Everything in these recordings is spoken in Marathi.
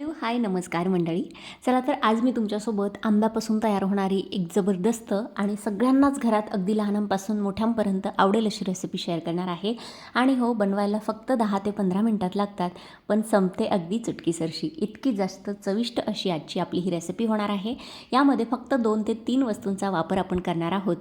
हॅलो हाय नमस्कार मंडळी. चला तर आज मी तुमच्यासोबत आंब्यापासून तयार होणारी एक जबरदस्त आणि सगळ्यांनाच घरात अगदी लहानांपासून मोठ्यांपर्यंत आवडेल अशी रेसिपी शेअर करणार आहे. आणि हो बनवायला फक्त दहा ते पंधरा मिनटात लागतात पण संपते अगदी चुटकीसरशी. इतकी जास्त चविष्ट अशी आजची आपली ही रेसिपी होणार आहे. यामध्ये फक्त दोन ते तीन वस्तूंचा वापर आपण करणार आहोत.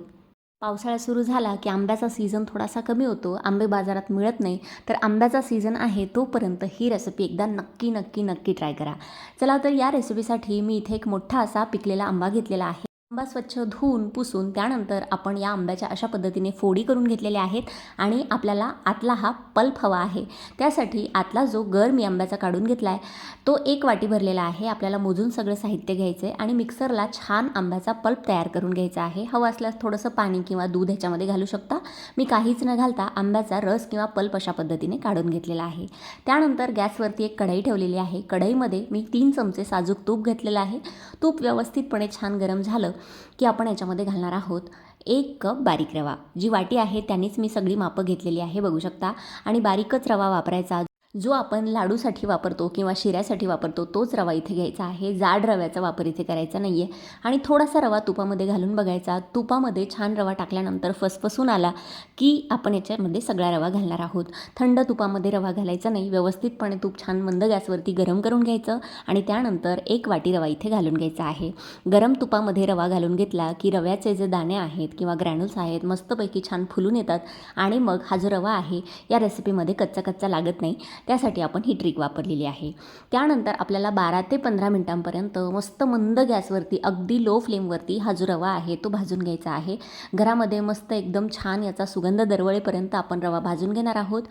पावसाळा सुरू झाला की आंब्याचा सीझन थोडासा कमी होतो आंबे बाजारात मिळत नाही तर आंब्याचा सीझन आहे तोपर्यंत ही रेसिपी एकदा नक्की नक्की नक्की ट्राय करा. चला तर या रेसिपीसाठी मी इथे एक मोठा असा पिकलेला आंबा घेतलेला आहे. आंबा स्वच्छ धुवून पुसून त्यानंतर आपण या आंब्याच्या अशा पद्धतीने फोडी करून घेतलेल्या आहेत आणि आपल्याला आतला हा पल्प हवा आहे. त्यासाठी आतला जो गर मी आंब्याचा काढून घेतला आहे तो एक वाटी भरलेला आहे. आपल्याला मोजून सगळं साहित्य घ्यायचं आहे आणि मिक्सरला छान आंब्याचा पल्प तयार करून घ्यायचा आहे. हवं असल्यास थोडंसं पाणी किंवा दूध ह्याच्यामध्ये घालू शकता. मी काहीच न घालता आंब्याचा रस किंवा पल्प अशा पद्धतीने काढून घेतलेला आहे. त्यानंतर गॅसवरती एक कढई ठेवलेली आहे. कढईमध्ये मी तीन चमचे साजूक तूप घेतलेलं आहे. तूप व्यवस्थितपणे छान गरम झालं की आपण याच्यामध्ये घालणार आहोत एक कप बारीक रवा. जी वाटी आहे त्यांनीच मी सगळी मापं घेतलेली आहे बघू शकता. आणि बारीकच रवा वापरायचा. जो आपण लाडूसाठी वापरतो किंवा शिऱ्यासाठी वापरतो तोच रवा इथे घ्यायचा आहे. जाड रव्याचा वापर इथे करायचा नाही आहे आणि थोडासा रवा तुपामध्ये घालून बघायचा. तुपामध्ये छान रवा टाकल्यानंतर फसफसून आला की आपण याच्यामध्ये सगळा रवा घालणार आहोत. थंड तुपामध्ये रवा घालायचा नाही. व्यवस्थितपणे तूप छान मंद गॅसवरती गरम करून घ्यायचं आणि त्यानंतर एक वाटी रवा इथे घालून घ्यायचा आहे. गरम तुपामध्ये रवा घालून घेतला की रव्याचे जे दाणे आहेत किंवा ग्रॅन्युल्स आहेत मस्तपैकी छान फुलून येतात आणि मग हा जो रवा आहे या रेसिपीमध्ये कच्चा कच्चा लागत नाही. त्यासाठी आपण ही ट्रिक वापरलेली आहे. त्यानंतर आपल्याला बारा ते पंधरा मिनटांपर्यंत मस्त मंद गॅसवरती अगदी लो फ्लेमवरती हा जो रवा आहे तो भाजून घ्यायचा आहे. घरामध्ये मस्त एकदम छान याचा सुगंध दरवळेपर्यंत आपण रवा भाजून घेणार आहोत.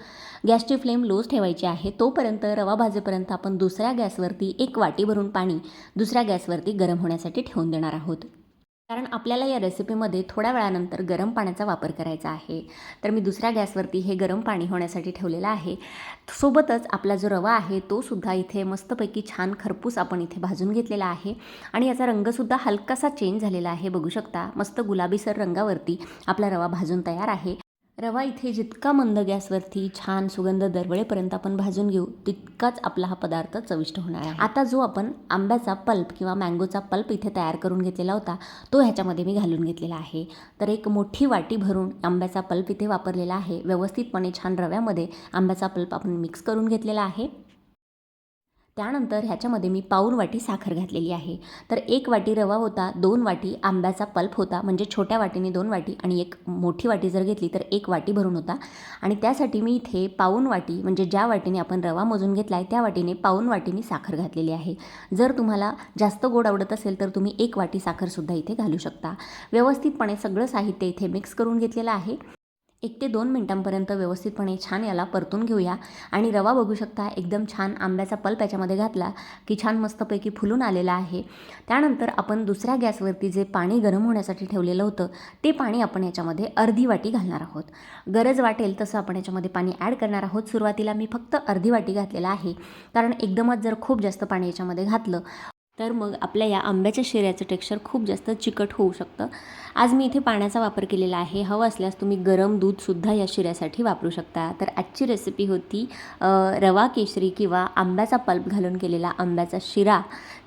गॅसची फ्लेम लोच ठेवायची आहे. तोपर्यंत रवा भाजेपर्यंत आपण दुसऱ्या गॅसवरती एक वाटी भरून पाणी दुसऱ्या गॅसवरती गरम होण्यासाठी ठेवून देणार आहोत. कारण आपल्याला या रेसिपीमध्ये थोड्या वेळानंतर गरम पाण्याचा वापर करायचा आहे. तर मी दुसऱ्या गॅसवरती हे गरम पाणी होण्यासाठी ठेवलेलं आहे. सोबतच आपला जो रवा आहे तो सुद्धा इथे मस्तपैकी छान खरपूस आपण इथे भाजून घेतलेला आहे. आणि याचा रंगसुद्धा हलकासा चेंज झालेला आहे. बघू शकता मस्त गुलाबीसर रंगावरती आपला रवा भाजून तयार आहे. रवा इथे जितका मंद गॅसवरती छान सुगंध दरवळेपर्यंत आपण भाजून घेऊ तितकाच आपला हा पदार्थ चविष्ट होणार आहे. आता जो आपण आंब्याचा पल्प किंवा मँगोचा पल्प इथे तयार करून घेतलेला होता तो ह्याच्यामध्ये मी घालून घेतलेला आहे. तर एक मोठी वाटी भरून आंब्याचा पल्प इथे वापरलेला आहे. व्यवस्थितपणे छान रव्यामध्ये आंब्याचा पल्प आपण मिक्स करून घेतलेला आहे. त्यानंतर ह्याच्यामध्ये मी पाऊन वाटी साखर घातलेली आहे. तर एक वाटी रवा होता दोन वाटी आंब्याचा पल्प होता म्हणजे छोट्या वाटीने दोन वाटी आणि एक मोठी वाटी जर घेतली तर एक वाटी भरून होता. आणि त्यासाठी मी इथे पाऊन वाटी म्हणजे ज्या वाटीने आपण रवा मोजून घेतला आहे त्या वाटीने पाऊन वाटीने साखर घातलेली आहे. जर तुम्हाला जास्त गोड आवडत असेल तर तुम्ही एक वाटी साखरसुद्धा इथे घालू शकता. व्यवस्थितपणे सगळं साहित्य इथे मिक्स करून घेतलेलं आहे. एक ते दोन मिनटांपर्यंत व्यवस्थितपणे छान याला परतून घेऊया. आणि रवा बघू शकता एकदम छान आंब्याचा पल्प याच्यामध्ये घातला की छान मस्तपैकी फुलून आलेला आहे. त्यानंतर आपण दुसऱ्या गॅसवरती जे पाणी गरम होण्यासाठी ठेवलेलं होतं ते पाणी आपण याच्यामध्ये अर्धी वाटी घालणार आहोत. गरज वाटेल तसं आपण याच्यामध्ये पाणी ॲड करणार आहोत. सुरुवातीला मी फक्त अर्धी वाटी घातलेलं आहे. कारण एकदमच जर खूप जास्त पाणी याच्यामध्ये घातलं तर मग आपल्या या आंब्याच्या शिऱ्याचं टेक्स्चर खूप जास्त चिकट होऊ शकतं. आज मी इथे पाण्याचा वापर केलेला आहे. हवं असल्यास तुम्ही गरम दूधसुद्धा या शिऱ्यासाठी वापरू शकता. तर आजची रेसिपी होती रवा केशरी किंवा आंब्याचा पल्प घालून केलेला आंब्याचा शिरा.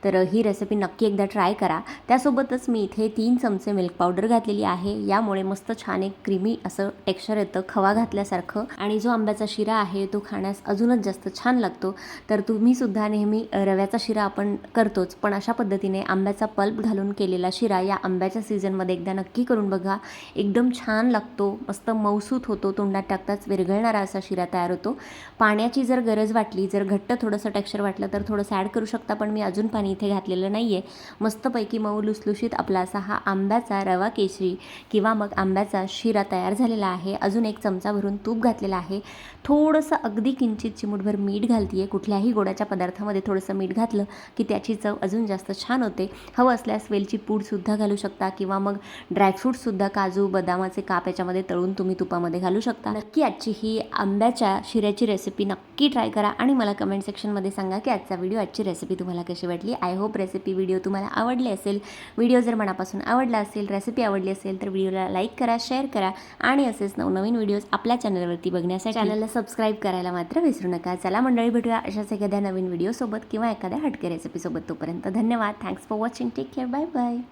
तर ही रेसिपी नक्की एकदा ट्राय करा. त्यासोबतच मी इथे तीन चमचे मिल्क पावडर घातलेली आहे. यामुळे मस्त छान एक क्रीमी असं टेक्स्चर येतं खवा घातल्यासारखं. आणि जो आंब्याचा शिरा आहे तो खाण्यास अजूनच जास्त छान लागतो. तर तुम्हीसुद्धा नेहमी रव्याचा शिरा आपण करतोच. पण अशा पद्धतीने आंब्याचा पल्प घालून केलेला शिरा या आंब्याच्या सीझनमध्ये एकदा नक्की करून बघा. एकदम छान लागतो मस्त मौसूत होतो तोंडात टाकताच विरघळणारा असा शिरा तयार होतो. पाण्याची जर गरज वाटली जर घट्ट थोडंसं टेक्स्चर वाटलं तर थोडंसं ॲड करू शकता पण मी अजून पाणी इथे घातलेलं नाही आहे मस्तपैकी मऊ लुसलुशीत आपला असा हा आंब्याचा रवा केशरी किंवा मग आंब्याचा शिरा तयार झालेला आहे. अजून एक चमचा भरून तूप घातलेला आहे. थोडंसं अगदी किंचित चिमूटभर मीठ घालते आहे कुठल्याही गोडाच्या पदार्थामध्ये थोडंसं मीठ घातलं की त्याची चव अजून जास्त छान होते. हवं असल्यास वेलची पूडसुद्धा घालू शकता किंवा मग ड्रायफ्रूटसुद्धा काजू बदामाचे काप याच्यामध्ये तळून तुम्ही तुपामध्ये घालू शकता. नक्की आजची ही आंब्याच्या शिऱ्याची रेसिपी नक्की ट्राय करा आणि मला कमेंट सेक्शनमध्ये सांगा की आजचा व्हिडिओ आजची रेसिपी तुम्हाला कशी वाटली? आय होप रेसिपी व्हिडिओ तुम्हाला आवडली असेल. व्हिडिओ जर मनापासून आवडला असेल रेसिपी आवडली असेल तर व्हिडिओला लाईक करा शेअर करा आणि असेच नवनवीन व्हिडिओज आपल्या चॅनलवरती बघण्यासाठी चॅनलला सबस्क्राईब करायला मात्र विसरू नका. चला मंडळी भेटूया अशाच एखाद्या नवीन व्हिडिओसोबत किंवा एखाद्या हटके रेसिपीसोबत तोपर्यंत. તો ધન્યવાદ thanks for watching take care bye bye